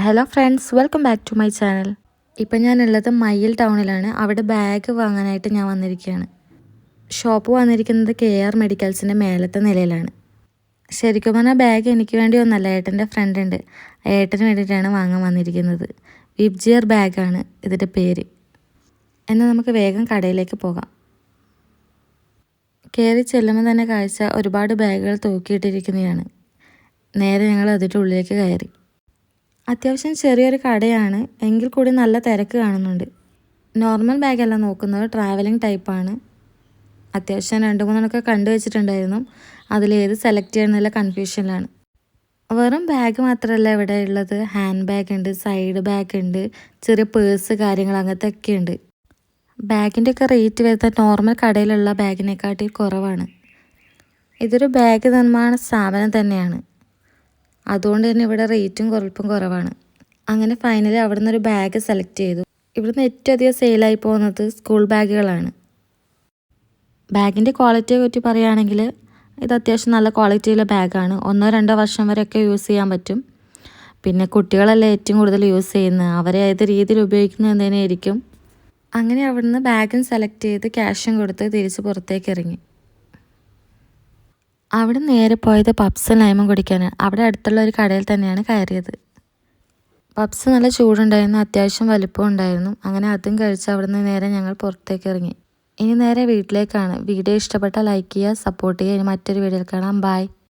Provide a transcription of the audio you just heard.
Hello friends welcome back to my channel ഇപ്പം ഞാനുള്ളത് മയ്യിൽ ടൗണിലാണ്. അവിടെ ബാഗ് വാങ്ങാനായിട്ട് ഞാൻ വന്നിരിക്കുകയാണ്. ഷോപ്പ് വന്നിരിക്കുന്നത് കെ ആർ മെഡിക്കൽസിന്റെ മേലത്തെ നിലയിലാണ്. ശരിക്കും പറഞ്ഞാൽ ബാഗ് എനിക്ക് വേണ്ടി ഒന്നല്ല ഏട്ടന്റെ ഫ്രണ്ട് ഉണ്ട്. ഏട്ടന് വേണ്ടിയിട്ടാണ് വാങ്ങാൻ വന്നിരിക്കുന്നത്. വിബ്ജിയർ ബാഗാണ് ഇതിന്റെ പേര്. എന്നാൽ നമുക്ക് വേഗം കടയിലേക്ക് പോകാം. കയറി ചെല്ലുമ്പോൾ തന്നെ കാഴ്ച ഒരുപാട് ബാഗുകൾ തൂക്കിയിട്ടിരിക്കുന്നതാണ്. നേരെ ഞങ്ങൾ അതിന്റെ ഉള്ളിലേക്ക് കയറി. അത്യാവശ്യം ചെറിയൊരു കടയാണ്. എങ്കിൽ കൂടി നല്ല തിരക്ക് കാണുന്നുണ്ട്. നോർമൽ ബാഗല്ല നോക്കുന്നത്. ട്രാവലിംഗ് ടൈപ്പാണ് അത്യാവശ്യം രണ്ട് മൂന്നെണ്ണമൊക്കെ കണ്ടു വെച്ചിട്ടുണ്ടായിരുന്നു. അതിലേത് സെലക്ട് ചെയ്യണമെന്നുള്ള കൺഫ്യൂഷനിലാണ് വെറും ബാഗ് മാത്രമല്ല ഇവിടെ ഉള്ളത്. ഹാൻഡ് ബാഗ് ഉണ്ട് സൈഡ് ബാഗ് ഉണ്ട് ചെറിയ പേഴ്സ് കാര്യങ്ങൾ അങ്ങനത്തെ ഒക്കെ ഉണ്ട്. ബാഗിന്റെ ഒക്കെ റേറ്റ് വരുന്ന നോർമൽ കടയിലുള്ള ബാഗിനെക്കാട്ടി കുറവാണ്. ഇതൊരു ബാഗ് നിർമ്മാണ സ്ഥാപനം തന്നെയാണ്. അതുകൊണ്ട് തന്നെ ഇവിടെ റേറ്റും കുറപ്പും കുറവാണ്. അങ്ങനെ ഫൈനലി അവിടെ നിന്നൊരു ബാഗ് സെലക്ട് ചെയ്തു. ഇവിടുന്ന് ഏറ്റവും അധികം സെയിലായി പോകുന്നത് സ്കൂൾ ബാഗുകളാണ് ബാഗിന്റെ ക്വാളിറ്റിയെ പറ്റി പറയുകയാണെങ്കിൽ ഇത് അത്യാവശ്യം നല്ല ക്വാളിറ്റിയുള്ള ബാഗാണ് ഒന്നോ രണ്ടോ വർഷം വരെയൊക്കെ യൂസ് ചെയ്യാൻ പറ്റും. പിന്നെ കുട്ടികളല്ലേ ഏറ്റവും കൂടുതൽ യൂസ് ചെയ്യുന്നത് അവരെ ഏത് രീതിയിൽ ഉപയോഗിക്കുന്നത് എന്നതിനായിരിക്കും അങ്ങനെ അവിടുന്ന് ബാഗും സെലക്ട് ചെയ്ത് ക്യാഷും കൊടുത്ത് തിരിച്ച് പുറത്തേക്ക് ഇറങ്ങി. അവിടെ നേരെ പോയത് പപ്സും ലൈമും കുടിക്കാനാണ് അവിടെ അടുത്തുള്ള ഒരു കടയിൽ തന്നെയാണ് കയറിയത്. പപ്സ് നല്ല ചൂടുണ്ടായിരുന്നു അത്യാവശ്യം വലിപ്പം ഉണ്ടായിരുന്നു. അങ്ങനെ അതും കഴിച്ച് അവിടുന്ന് നേരെ ഞങ്ങൾ പുറത്തേക്ക് ഇറങ്ങി. ഇനി നേരെ വീട്ടിലേക്കാണ്. വീഡിയോ ഇഷ്ടപ്പെട്ടാൽ ലൈക്ക് ചെയ്യുക സപ്പോർട്ട് ചെയ്യുക. ഇനി മറ്റൊരു വീഡിയോയിൽ കാണാം. ബൈ